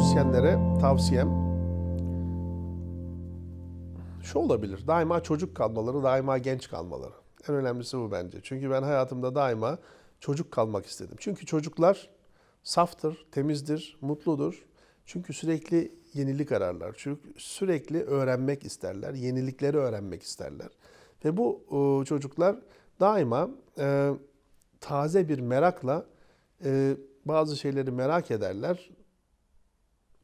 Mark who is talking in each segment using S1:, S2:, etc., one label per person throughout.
S1: müzisyenlere tavsiyem şu olabilir. Daima çocuk kalmaları, daima genç kalmaları. En önemlisi bu bence. Çünkü ben hayatımda daima çocuk kalmak istedim. Çünkü çocuklar saftır, temizdir, mutludur. Çünkü sürekli yenilik ararlar. Çünkü sürekli öğrenmek isterler, yenilikleri öğrenmek isterler. Ve bu e, çocuklar daima e, taze bir merakla e, bazı şeyleri merak ederler.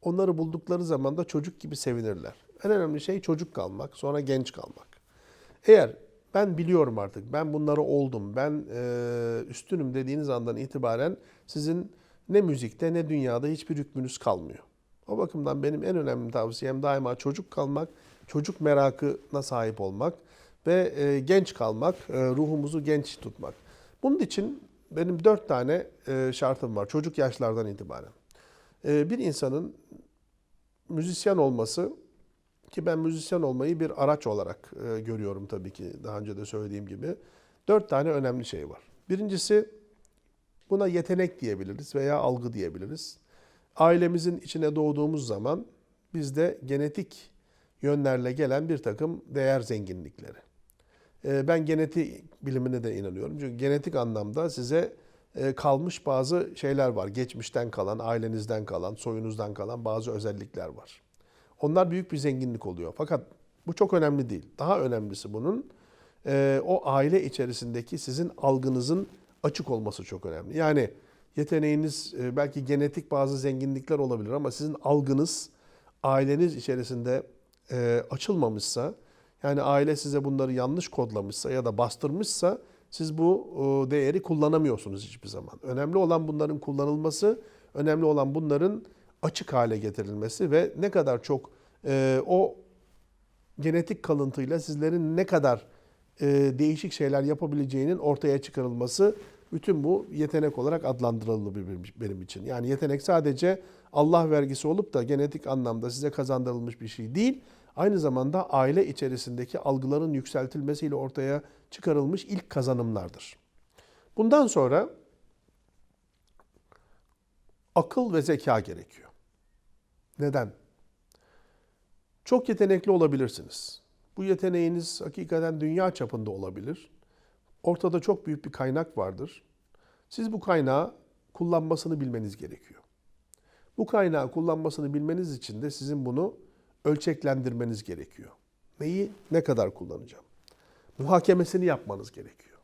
S1: Onları buldukları zaman da çocuk gibi sevinirler. En önemli şey çocuk kalmak, sonra genç kalmak. Eğer ben biliyorum artık, ben bunları oldum, ben e, üstünüm dediğiniz andan itibaren sizin ne müzikte ne dünyada hiçbir hükmünüz kalmıyor. O bakımdan benim en önemli tavsiyem daima çocuk kalmak, çocuk merakına sahip olmak ve e, genç kalmak, e, ruhumuzu genç tutmak. Bunun için benim dört tane e, şartım var çocuk yaşlardan itibaren. E, bir insanın müzisyen olması ki ben müzisyen olmayı bir araç olarak e, görüyorum tabii ki daha önce de söylediğim gibi. Dört tane önemli şey var. Birincisi buna yetenek diyebiliriz veya algı diyebiliriz. Ailemizin içine doğduğumuz zaman bizde genetik yönlerle gelen bir takım değer zenginlikleri. E, ben genetik bilimine de inanıyorum. Çünkü genetik anlamda size kalmış bazı şeyler var. Geçmişten kalan, ailenizden kalan, soyunuzdan kalan bazı özellikler var. Onlar büyük bir zenginlik oluyor. Fakat bu çok önemli değil. Daha önemlisi bunun e, o aile içerisindeki sizin algınızın açık olması çok önemli. Yani yeteneğiniz e, belki genetik bazı zenginlikler olabilir ama sizin algınız aileniz içerisinde e, açılmamışsa, yani aile size bunları yanlış kodlamışsa ya da bastırmışsa siz bu e, değeri kullanamıyorsunuz hiçbir zaman. Önemli olan bunların kullanılması, önemli olan bunların açık hale getirilmesi ve ne kadar çok e, o genetik kalıntıyla sizlerin ne kadar e, değişik şeyler yapabileceğinin ortaya çıkarılması bütün bu yetenek olarak adlandırılır benim için. Yani yetenek sadece Allah vergisi olup da genetik anlamda size kazandırılmış bir şey değil. Aynı zamanda aile içerisindeki algıların yükseltilmesiyle ortaya çıkarılmış ilk kazanımlardır. Bundan sonra akıl ve zeka gerekiyor. Neden? Çok yetenekli olabilirsiniz. Bu yeteneğiniz hakikaten dünya çapında olabilir. Ortada çok büyük bir kaynak vardır. Siz bu kaynağı kullanmasını bilmeniz gerekiyor. Bu kaynağı kullanmasını bilmeniz için de sizin bunu ölçeklendirmeniz gerekiyor. Neyi ne kadar kullanacağım? Muhakemesini yapmanız gerekiyor.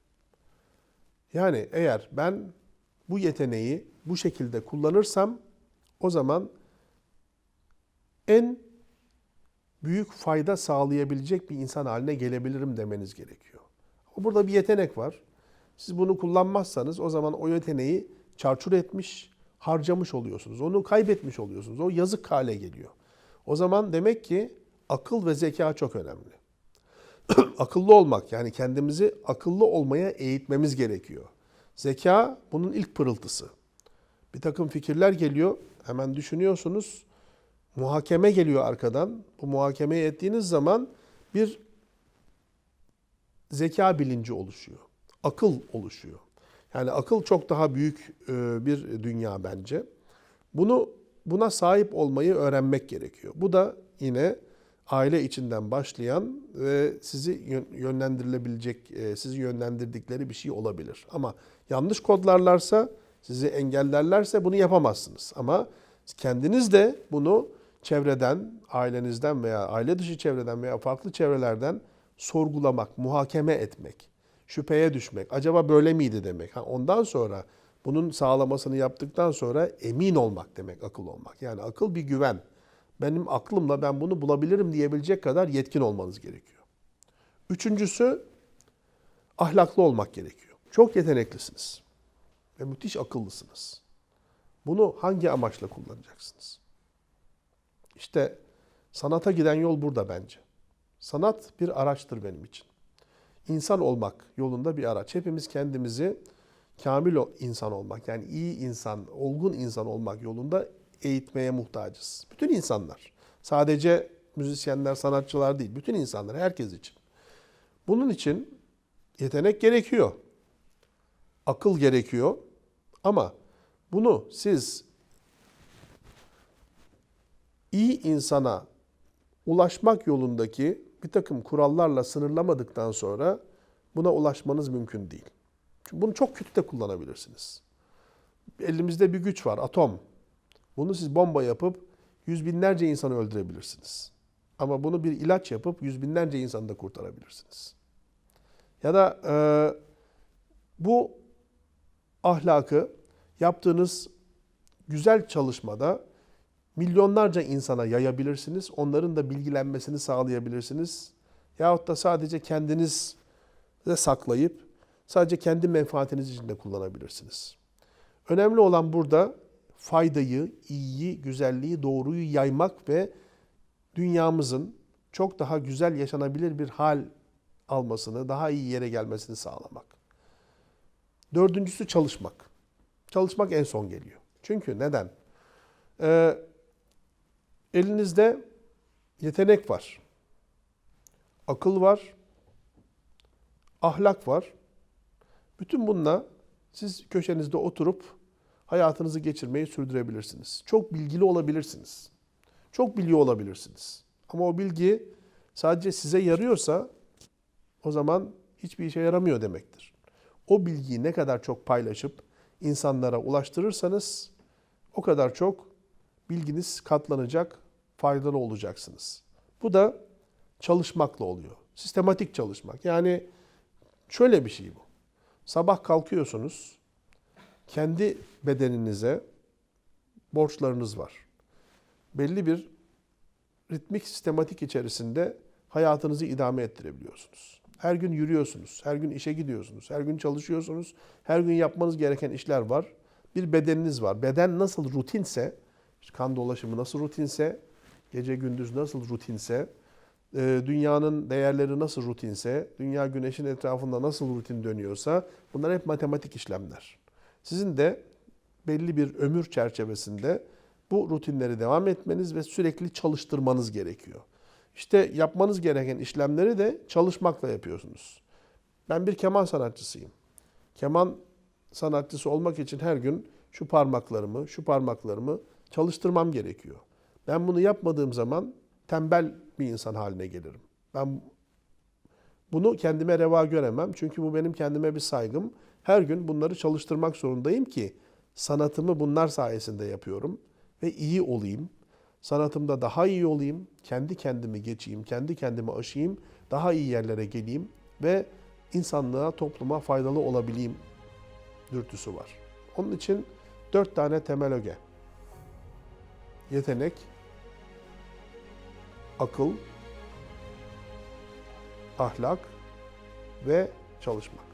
S1: Yani eğer ben bu yeteneği bu şekilde kullanırsam o zaman en büyük fayda sağlayabilecek bir insan haline gelebilirim demeniz gerekiyor. Burada bir yetenek var. Siz bunu kullanmazsanız o zaman o yeteneği çarçur etmiş, harcamış oluyorsunuz. Onu kaybetmiş oluyorsunuz. O yazık hale geliyor. O zaman demek ki akıl ve zeka çok önemli. akıllı olmak yani kendimizi akıllı olmaya eğitmemiz gerekiyor. Zeka bunun ilk pırıltısı. Bir takım fikirler geliyor, hemen düşünüyorsunuz. Muhakeme geliyor arkadan. Bu muhakemeyi ettiğiniz zaman bir zeka bilinci oluşuyor. Akıl oluşuyor. Yani akıl çok daha büyük e, bir dünya bence. Bunu buna sahip olmayı öğrenmek gerekiyor. Bu da yine aile içinden başlayan ve sizi yönlendirilebilecek, e, sizi yönlendirdikleri bir şey olabilir. Ama yanlış kodlarlarsa, sizi engellerlerse bunu yapamazsınız. Ama kendiniz de bunu çevreden, ailenizden veya aile dışı çevreden veya farklı çevrelerden sorgulamak, muhakeme etmek, şüpheye düşmek, acaba böyle miydi demek. Ondan sonra bunun sağlamasını yaptıktan sonra emin olmak demek akıl olmak. Yani akıl bir güven. Benim aklımla ben bunu bulabilirim diyebilecek kadar yetkin olmanız gerekiyor. Üçüncüsü ahlaklı olmak gerekiyor. Çok yeteneklisiniz ve müthiş akıllısınız. Bunu hangi amaçla kullanacaksınız? İşte sanata giden yol burada bence. Sanat bir araçtır benim için. İnsan olmak yolunda bir araç. Hepimiz kendimizi kamil insan olmak yani iyi insan, olgun insan olmak yolunda eğitmeye muhtacız. Bütün insanlar. Sadece müzisyenler, sanatçılar değil. Bütün insanlar, herkes için. Bunun için yetenek gerekiyor. Akıl gerekiyor. Ama bunu siz iyi insana ulaşmak yolundaki bir takım kurallarla sınırlamadıktan sonra buna ulaşmanız mümkün değil. Bunu çok kötü de kullanabilirsiniz. Elimizde bir güç var, atom. Bunu siz bomba yapıp yüz binlerce insanı öldürebilirsiniz. Ama bunu bir ilaç yapıp yüz binlerce insanı da kurtarabilirsiniz. Ya da e, bu ahlakı yaptığınız güzel çalışmada milyonlarca insana yayabilirsiniz. Onların da bilgilenmesini sağlayabilirsiniz. Yahut da sadece kendiniz de saklayıp sadece kendi menfaatiniz için de kullanabilirsiniz. Önemli olan burada faydayı, iyiyi, güzelliği, doğruyu yaymak ve dünyamızın çok daha güzel yaşanabilir bir hal almasını, daha iyi yere gelmesini sağlamak. Dördüncüsü çalışmak. Çalışmak en son geliyor. Çünkü neden? Ee, elinizde yetenek var, akıl var, ahlak var. Bütün bununla siz köşenizde oturup hayatınızı geçirmeyi sürdürebilirsiniz. Çok bilgili olabilirsiniz. Çok biliyor olabilirsiniz. Ama o bilgi sadece size yarıyorsa o zaman hiçbir işe yaramıyor demektir. O bilgiyi ne kadar çok paylaşıp insanlara ulaştırırsanız o kadar çok bilginiz katlanacak, faydalı olacaksınız. Bu da çalışmakla oluyor. Sistematik çalışmak. Yani şöyle bir şey bu. Sabah kalkıyorsunuz. Kendi bedeninize borçlarınız var. Belli bir ritmik sistematik içerisinde hayatınızı idame ettirebiliyorsunuz. Her gün yürüyorsunuz, her gün işe gidiyorsunuz, her gün çalışıyorsunuz, her gün yapmanız gereken işler var. Bir bedeniniz var. Beden nasıl rutinse, kan dolaşımı nasıl rutinse, gece gündüz nasıl rutinse, dünyanın değerleri nasıl rutinse, dünya güneşin etrafında nasıl rutin dönüyorsa bunlar hep matematik işlemler. Sizin de belli bir ömür çerçevesinde bu rutinleri devam etmeniz ve sürekli çalıştırmanız gerekiyor. İşte yapmanız gereken işlemleri de çalışmakla yapıyorsunuz. Ben bir keman sanatçısıyım. Keman sanatçısı olmak için her gün şu parmaklarımı, şu parmaklarımı çalıştırmam gerekiyor. Ben bunu yapmadığım zaman tembel bir insan haline gelirim. Ben bunu kendime reva göremem. Çünkü bu benim kendime bir saygım. Her gün bunları çalıştırmak zorundayım ki sanatımı bunlar sayesinde yapıyorum ve iyi olayım. Sanatımda daha iyi olayım, kendi kendimi geçeyim, kendi kendimi aşayım, daha iyi yerlere geleyim ve insanlığa, topluma faydalı olabileyim dürtüsü var. Onun için dört tane temel öge. Yetenek, akıl, ahlak ve çalışmak.